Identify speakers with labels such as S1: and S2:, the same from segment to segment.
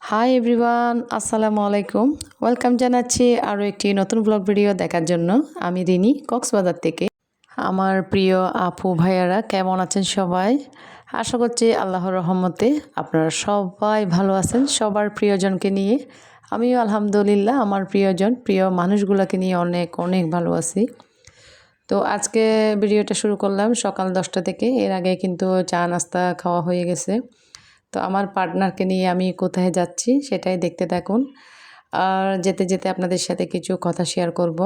S1: Hi everyone আসসালামু আলাইকুম welcome জানাচ্ছি আরও একটি নতুন ব্লগ ভিডিও দেখার জন্য। আমি রিনি, কক্সবাজার থেকে। আমার প্রিয় আপু, ভাইয়ারা, কেমন আছেন সবাই? আশা করছি আল্লাহর রহমতে আপনারা সবাই ভালো আছেন, সবার প্রিয়জনকে নিয়ে। আমিও আলহামদুলিল্লাহ, আমার প্রিয়জন, প্রিয় মানুষগুলোকে নিয়ে অনেক অনেক ভালো আছি। তো আজকে ভিডিওটা শুরু করলাম সকাল দশটা থেকে। এর আগে কিন্তু চা নাস্তা খাওয়া হয়ে গেছে। তো আমার পার্টনারকে নিয়ে আমি কোথায় যাচ্ছি সেটাই দেখতে থাকুন। আর যেতে যেতে আপনাদের সাথে কিছু কথা শেয়ার করব।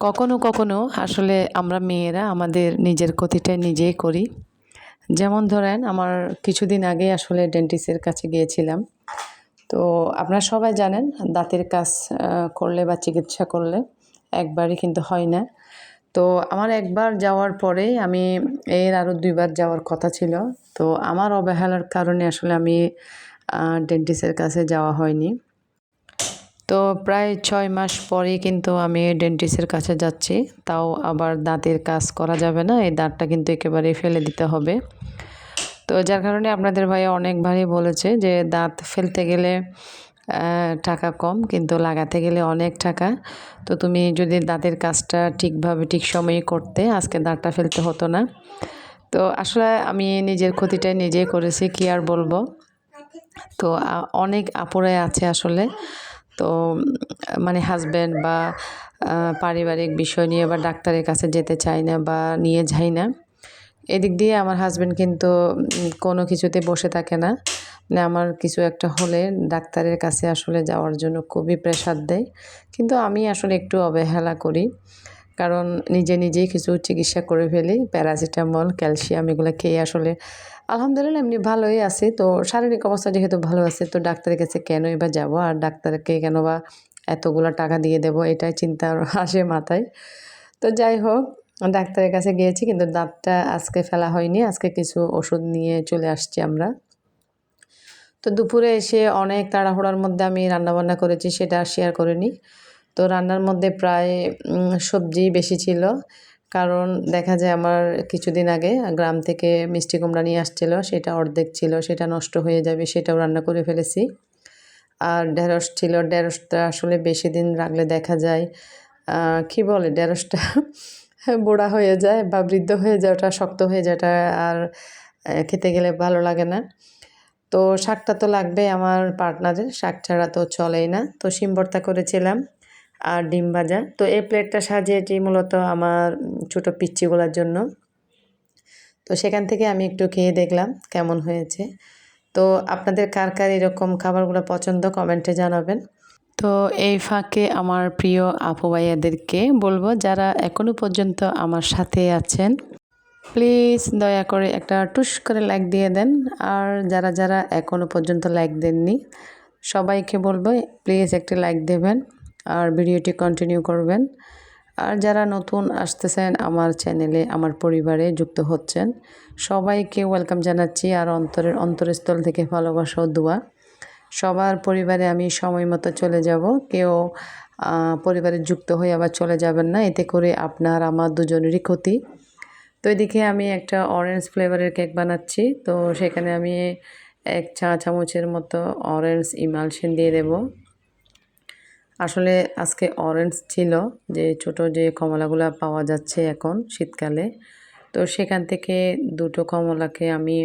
S1: কখনো কখনো আসলে আমরা মেয়েরা আমাদের নিজের ক্ষতিটাই নিজেই করি। যেমন ধরেন আমার কিছুদিন আগে আসলে ডেন্টিস্টের কাছে গিয়েছিলাম। তো আপনারা সবাই জানেন দাঁতের কাজ করলে বা চিকিৎসা করলে একবারই কিন্তু হয় না। তো আমার একবার যাওয়ার পরে আমি এর আরও দুইবার যাওয়ার কথা ছিল। তো আমার অবহেলার কারণে আসলে আমি ডেন্টিস্টের কাছে যাওয়া হয়নি। তো প্রায় ছয় মাস পরে কিন্তু আমি ডেন্টিস্টের কাছে যাচ্ছি। তাও আবার দাঁতের কাজ করা যাবে না, এই দাঁতটা কিন্তু একেবারে ফেলে দিতে হবে। তো যার কারণে আপনাদের ভাই অনেকবারই বলেছে যে, দাঁত ফেলতে গেলে টাকা কম কিন্তু লাগাতে গেলে অনেক টাকা। তো তুমি যদি দাঁতের কাজটা ঠিকভাবে, ঠিক সময়ে করতে, আজকে দাঁতটা ফেলতে হতো না। তো আসলে আমি নিজের ক্ষতিটাই নিজেই করেছি, কি আর বলব? তো অনেক আপুরাই আছে আসলে। তো মানে হাজব্যান্ড বা পারিবারিক বিষয় নিয়ে বা ডাক্তারের কাছে যেতে চাই না বা নিয়ে যাই না। এদিক দিয়ে আমার হাজব্যান্ড কিন্তু কোনো কিছুতে বসে থাকে না। মানে আমার কিছু একটা হলে ডাক্তারের কাছে আসলে যাওয়ার জন্য খুবই প্রেশার দেয়। কিন্তু আমি আসলে একটু অবহেলা করি। কারণ নিজে নিজেই কিছু চিকিৎসা করে ফেলি, প্যারাসিটামল, ক্যালসিয়াম এগুলো খেয়ে আসলে আলহামদুলিল্লাহ এমনি ভালোই আছে। তো শারীরিক অবস্থা যেহেতু ভালো আছে, তো ডাক্তারের কাছে কেনই বা যাব? আর ডাক্তারকে কেন বা এতগুলো টাকা দিয়ে দেবো? এটাই চিন্তা আসে মাথায়। তো যাই হোক, ডাক্তারের কাছে গিয়েছি, কিন্তু দাঁতটা আজকে ফেলা হয়নি। আজকে কিছু ওষুধ নিয়ে চলে আসছি আমরা। তো দুপুরে এসে অনেক তাড়াহুড়ার মধ্যে আমি রান্নাবান্না করেছি, সেটা শেয়ার করিনি। তো রান্নার মধ্যে প্রায় সবজি বেশি ছিল। কারণ দেখা যায় আমার কিছুদিন আগে গ্রাম থেকে মিষ্টি কুমড়া নিয়ে আসছিল, সেটা অর্ধেক ছিল, সেটা নষ্ট হয়ে যাবে, সেটাও রান্না করে ফেলেছি। আর ঢেঁড়স ছিল, ঢেঁড়সটা আসলে বেশি দিন রাখলে দেখা যায় কি বলে ঢেঁড়সটা বোড়া হয়ে যায় বা বৃদ্ধ হয়ে যায় ওটা শক্ত হয়ে যায় ওটা আর খেতে গেলে ভালো লাগে না। তো শাকটা তো লাগবে আমার পার্টনারের, শাক ছাড়া তো চলেই না। তো শিম ভর্তা করেছিলাম আর ডিম ভাজা। তো এই প্লেটটা সাজিয়েছি মূলত আমার ছোটো পিচ্চিগুলোর জন্য। তো সেখান থেকে আমি একটু খেয়ে দেখলাম কেমন হয়েছে। তো আপনাদের কার কার এরকম খাবারগুলো পছন্দ কমেন্টে জানাবেন। তো এই ফাঁকে আমার প্রিয় আপু ভাইয়াদেরকে বলব, যারা এখনও পর্যন্ত আমার সাথে আছেন প্লিজ দয়া করে একটা টুস করে লাইক দিয়ে দেন। আর যারা যারা এখনও পর্যন্ত লাইক দেননি, সবাইকে বলব প্লিজ একটি লাইক দেবেন আর ভিডিওটি কন্টিনিউ করবেন। আর যারা নতুন আসতেছেন আমার চ্যানেলে, আমার পরিবারে যুক্ত হচ্ছেন, সবাইকে ওয়েলকাম জানাচ্ছি। আর অন্তরের অন্তরস্থল থেকে ভালোবাসা দোয়া। সবার পরিবারে আমি সময় মতো চলে যাব। কেউ পরিবারে যুক্ত হয়ে আবার চলে যাবেন না। এতে করে আপনার, আমার দুজনেরই ক্ষতি। তো এদিকে আমি একটা অরেঞ্জ ফ্লেভারের কেক বানাচ্ছি। তো সেখানে আমি এক চা চামচের মতো অরেঞ্জ ইমালশন দিয়ে দেব। আসলে আজকে অরেঞ্জ ছিল, যে ছোট যে কমলাগুলো পাওয়া যাচ্ছে এখন শীতকালে। তো সেখান থেকে দুটো কমলাকে আমি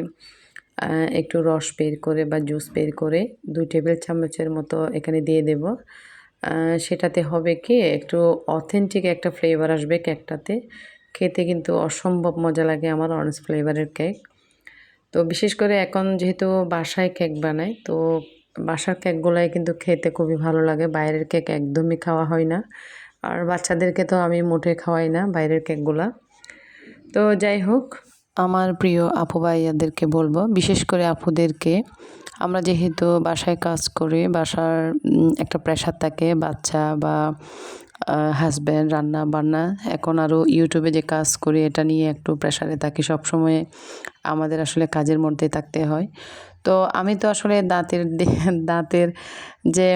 S1: একটু রস বের করে বা জুস বের করে দুই টেবিল চামচের মতো এখানে দিয়ে দেব। সেটাতে হবে কি, একটু অথেন্টিক একটা ফ্লেভার আসবে কেকটাতে খেতে কিন্তু অসম্ভব মজা লাগে আমার অরেঞ্জ ফ্লেভারের কেক তো বিশেষ করে এখন যেহেতু বাসায় কেক বানাই, তো বাসার কেকগুলাই কিন্তু খেতে খুবই ভালো লাগে। বাইরের কেক একদমই খাওয়া হয় না। আর বাচ্চাদেরকে তো আমি মোটে খাওয়াই না বাইরের কেকগুলা তো যাই হোক, আমার প্রিয় আপু ভাইয়াদেরকে বলব, বিশেষ করে আপুদেরকে, আমরা যেহেতু বাসায় কাজ করি, বাসার একটা প্রেশার থাকে বাচ্চা বা হাজব্যান্ড রান্না বান্না এখন আরও ইউটিউবে যে কাজ করি, এটা নিয়ে একটু প্রেশারে থাকি। সবসময় আমাদের আসলে কাজের মধ্যে থাকতে হয়। তো আমি তো আসলে দাঁতের দাঁতের যে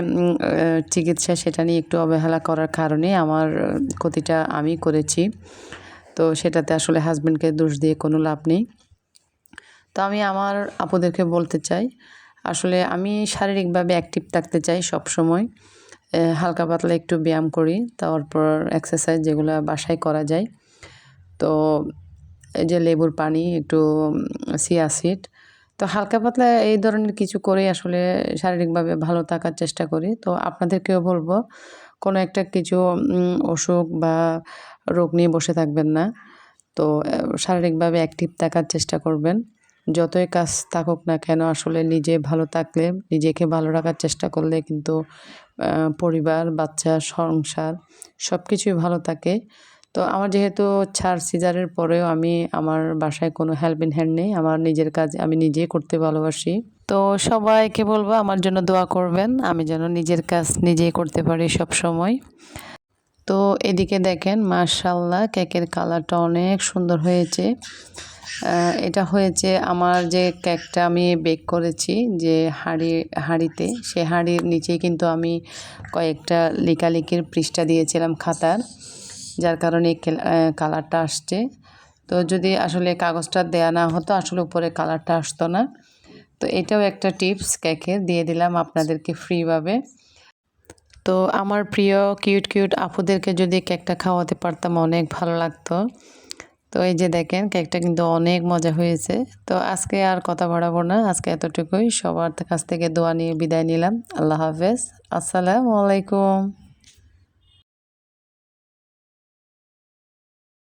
S1: চিকিৎসা, সেটা নিয়ে একটু অবহেলা করার কারণে আমার ক্ষতিটা আমি করেছি। তো সেটাতে আসলে হাজব্যান্ডকে দোষ দিয়ে কোনো লাভ নেই। তো আমি আমার আপুদেরকে বলতে চাই, আসলে আমি শারীরিকভাবে অ্যাক্টিভ থাকতে চাই সব সময় হালকা পাতলা একটু ব্যায়াম করি, তারপর এক্সারসাইজ যেগুলো বাসায় করা যায়। তো এই যে লেবুর পানি, একটু সিয়াসিড তো হালকা পাতলা এই ধরনের কিছু করে আসলে শারীরিকভাবে ভালো থাকার চেষ্টা করি। তো আপনাদেরকেও বলব, কোনো একটা কিছু অসুখ বা রোগ নিয়ে বসে থাকবেন না। তো শারীরিকভাবে অ্যাক্টিভ থাকার চেষ্টা করবেন। যতই কাজ থাকুক না কেন, আসলে নিজে ভালো থাকলে, নিজেকে ভালো রাখার চেষ্টা করলে কিন্তু পরিবার, বাচ্চা, সংসার সব কিছুই ভালো থাকে। তো আমার যেহেতু ছাড় সিজারের পরেও আমি আমার বাসায় কোনো হেল্প হ্যান্ড নেই, আমার নিজের কাজ আমি নিজেই করতে ভালোবাসি। তো সবাইকে বলব আমার জন্য দোয়া করবেন, আমি যেন নিজের কাজ নিজেই করতে পারি সব সময় তো এদিকে দেখেন মার্শাল্লাহ কেকের কালারটা অনেক সুন্দর হয়েছে। এটা হয়েছে আমার যে কেকটা আমি বেক করেছি যে হাঁড়ি, হাঁড়িতে, সে হাঁড়ির নিচেই কিন্তু আমি কয়েকটা লিকালিকির পৃষ্ঠা দিয়েছিলাম খাতার, যার কারণে কালারটা আসছে। তো যদি আসলে কাগজটা দেয়া না হতো, আসলে উপরে কালারটা আসতো না। তো এটাও একটা টিপস কেকের দিয়ে দিলাম আপনাদেরকে ফ্রিভাবে। তো আমার প্রিয় কিউট কিউট আপুদেরকে যদি কেকটা খাওয়াতে পারতাম, অনেক ভালো লাগতো। তো এই যে দেখেন, কেকটা কিন্তু অনেক মজা হয়েছে। তো আজকে আর কথা বাড়াবো না, আজকে এতটুকুই। সবার কাছ থেকে দোয়া নিয়ে বিদায় নিলাম। আল্লাহ হাফেজ। আসসালামু আলাইকুম।